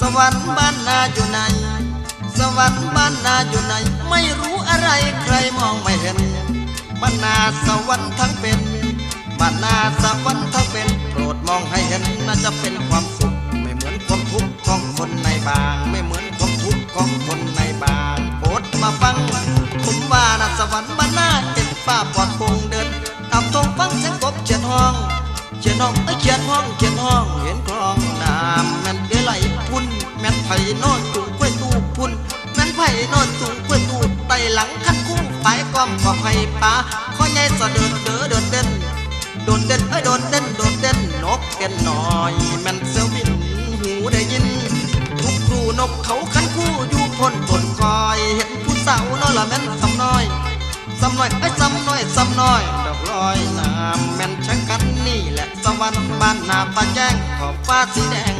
สวรรค์บ้านนาอยู่ไหน สวรรค์บ้านนาอยู่ไหน ไม่รู้อะไรใครมองไม่เห็นบ้านนาสวรรค์ทั้งเป็นบ้านนาสวรรค์ทั้งเป็น โปรดมองให้เห็นน่าจะเป็นความสุข ไม่เหมือนความทุกข์ของคนในบาง ไม่เหมือนความทุกข์ของคนในบางโปรดมาฟังผมว่านะสวรรค์บ้านนาเป็นป้าปลอดโปร่งเดินตามตรงฟังเสียงกบเขียนห้องเขียนห้องเอ้ยเขียนห้องเขียนห้อง นไผ่นอนจุงกล้วยตู้พุ่นแม่นไผ่นอนจุงกล้วยตู้ไตหลังคันคู่ไปกอมกอไผ่ป่าข้อใหญ่สะเดินเด้อเดินเด่นโดดเด่นเอ้ยโดดเด่นโดดเด่นนกเก่นหน่อยแม่นเสียวบินหูได้ยิน ทุกครูนกเขาคันคู่อยู่พ้นต้นคอยเห็นผู้สาวนอยละแม่นสำน้อยสำน้อยไอ้สำน้อยสำน้อยดอกลอยน้ำแม่นช่างกันนี่แหละสวรรค์บ้านนาป่าแจ้งขอบฟ้าสีแดง